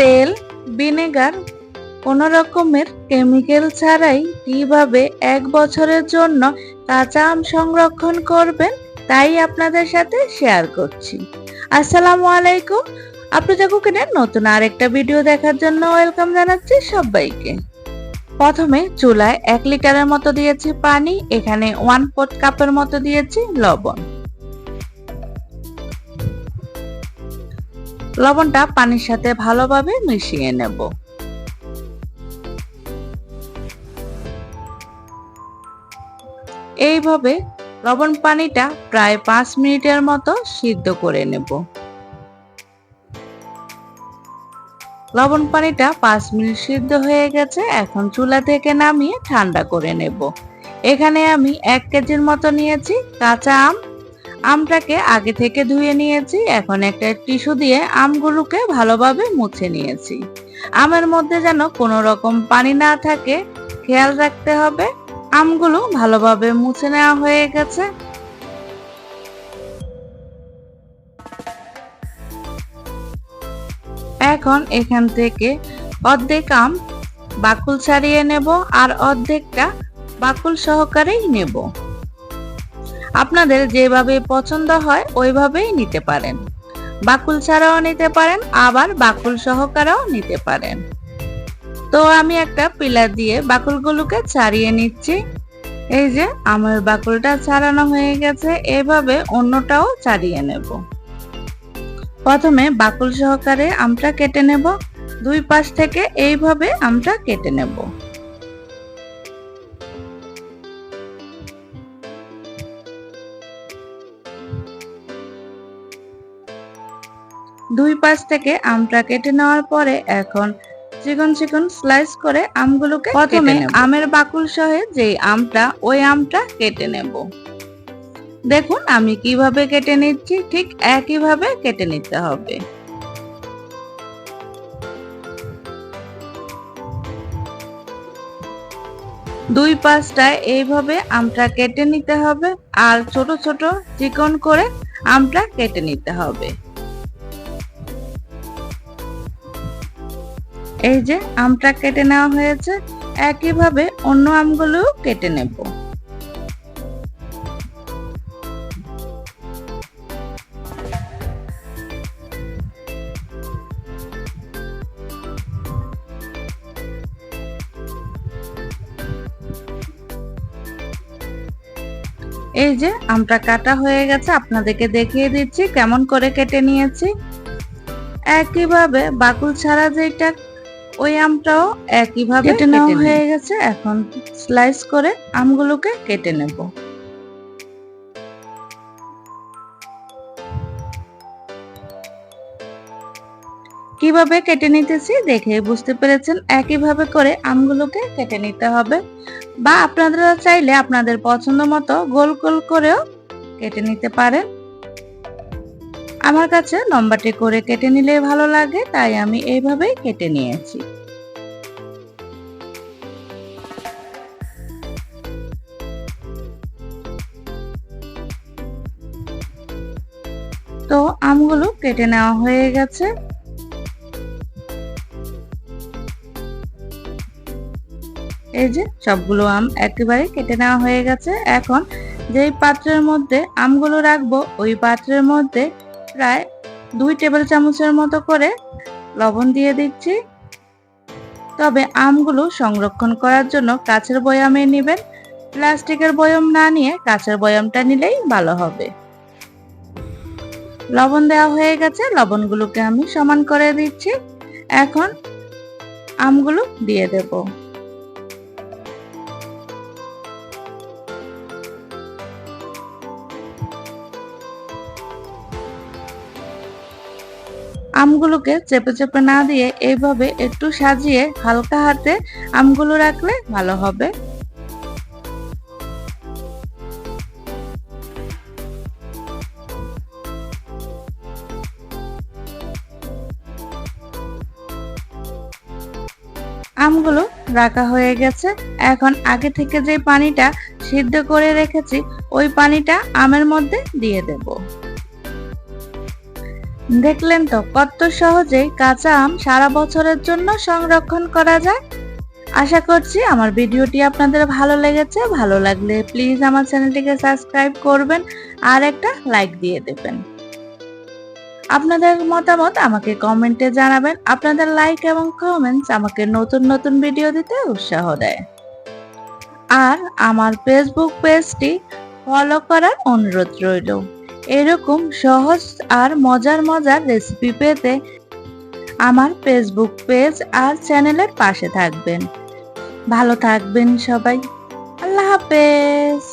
তেল, ভিনেগার, কোনো রকমের কেমিক্যাল ছাড়াই কীভাবে এক বছরের জন্য কাঁচা আম সংরক্ষণ করবেন, তাই আপনাদের সাথে শেয়ার করছি। আসসালামু আলাইকুম। আপনাদের কুকিনের নতুন আরেকটা ভিডিও দেখার জন্য ওয়েলকাম জানাচ্ছি সবাইকে। প্রথমে চুলায় এক লিটারের মতো দিয়েছি পানি, এখানে ওয়ান ফোর্থ কাপের মতো দিয়েছি লবণ। লবণটা পানির সাথে ভালোভাবে মিশিয়ে নেব। এইভাবে লবণ পানিটা প্রায় পাঁচ মিনিটের মতো সিদ্ধ করে নেব। লবণ পানিটা পাঁচ মিনিট সিদ্ধ হয়ে গেছে, এখন চুলা থেকে নামিয়ে ঠান্ডা করে নেব। এখানে আমি এক কেজির মতো নিয়েছি কাঁচা আম আমটাকে আগে থেকে ধুয়ে নিয়েছি, এখন একটা টিস্যু দিয়ে আমগুলোকে ভালোভাবে মুছে নিয়েছি। আমের মধ্যে যেন কোনো রকম পানি না থাকে, খেয়াল রাখতে হবে, আমগুলো ভালোভাবে মুছে নেওয়া হয়ে গেছে। এখন এখান থেকে অর্ধেক আম বাকুল ছাড়িয়ে নেব, আর অর্ধেকটা বাকুল সহকারেই নেব। আপনাদের যেভাবে পছন্দ হয়, ওইভাবেই নিতে পারেন। বাকুল ছাড়াও নিতে পারেন, আবার বাকুল সহকারেও নিতে পারেন। তো আমি একটা পিলার দিয়ে বাকুলগুলোকে ছাড়িয়ে নিচ্ছি। এই যে, আমার বাকুলটা ছাড়ানো হয়ে গেছে, এভাবে অন্যটাও ছাড়িয়ে নেব। প্রথমে বাকুল সহকারে আমটা কেটে নেব। দুই পাশ থেকে এইভাবে আমটা কেটে নেব। দুই পাশ থেকে আমটা কেটে নেওয়ার পরে এখন চিকন চিকন স্লাইস করে আমগুলোকে প্রথমে আমের বাকুল সহ যে আমটা ওই আমটা কেটে নেব। দেখুন আমি কীভাবে কেটে নিচ্ছি ঠিক একইভাবে কেটে নিতে হবে। দুই পাশটায় এইভাবে আমটা কেটে নিতে হবে আর ছোট ছোট চিকন করে আমটা কেটে নিতে হবে। এই যে আমটা কেটে নেওয়া হয়েছে, একইভাবে অন্য আমগুলো কেটে নেব। এই যে আমটা কাটা হয়ে গেছে, আপনাদেরকে দেখিয়ে দিচ্ছি কেমন করে কেটে নিয়েছি। একইভাবে বাকুল ছাড়া যেটা ওই আমটাও একইভাবে কেটে নেওয়া হয়ে গেছে এখন স্লাইস করে আমগুলোকে কেটে নেব। কীভাবে কেটে নিতেছি দেখে বুঝতে পেরেছেন একইভাবে করে আমগুলোকে কেটে নিতে হবে। বা আপনারা চাইলে আপনাদের পছন্দ মতো গোল গোল করেও কেটে নিতে পারেন। আমার কাছে লম্বাটে করে কেটে নিলে ভালো লাগে, তাই আমি এইভাবেই কেটে নিয়েছি। তো আমগুলো কেটে নেওয়া হয়ে গেছে। এই যে সবগুলো আম একেবারে কেটে নেওয়া হয়ে গেছে। এখন যেই পাত্রের মধ্যে আমগুলো রাখব, ওই পাত্রের মধ্যে প্রায় দুই টেবিল চামচের মতো করে লবণ দিয়ে দিচ্ছি। তবে আমগুলো সংরক্ষণ করার জন্য কাছের বয়ামে নেবেন। প্লাস্টিকের বয়ম না নিয়ে কাছের বয়ামটা নিলেই ভালো হবে। লবণ দেওয়া হয়ে গেছে, লবণগুলোকে আমি সমান করে দিচ্ছি। এখন আমগুলো দিয়ে দেবো। আমগুলোকে চেপে চেপে না দিয়ে এইভাবে একটু সাজিয়ে হালকা হাতে আমগুলো রাখলে ভালো হবে। আমগুলো রাখা হয়ে গেছে। এখন আগে থেকে যে পানিটা সিদ্ধ করে রেখেছি, ওই পানিটা আমের মধ্যে দিয়ে দেবো। দেখলেন তো, কত সহজেই কাঁচা আম সারা বছরের জন্য সংরক্ষণ করা যায়। আশা করছি আমার ভিডিওটি আপনাদের ভালো লেগেছে। ভালো লাগলে প্লিজ আমার চ্যানেলটিকে সাবস্ক্রাইব করবেন আর একটা লাইক দিয়ে দেবেন। আপনাদের মতামত আমাকে কমেন্টে জানাবেন। আপনাদের লাইক এবং কমেন্টস আমাকে নতুন নতুন ভিডিও দিতে উৎসাহ দেয়। আর আমার ফেসবুক পেজটি ফলো করার অনুরোধ রইল। এরকম সহজ আর মজার মজার রেসিপি পেতে আমার ফেসবুক পেজ আর চ্যানেলের পাশে থাকবেন। ভালো থাকবেন সবাই। আল্লাহ হাফেজ।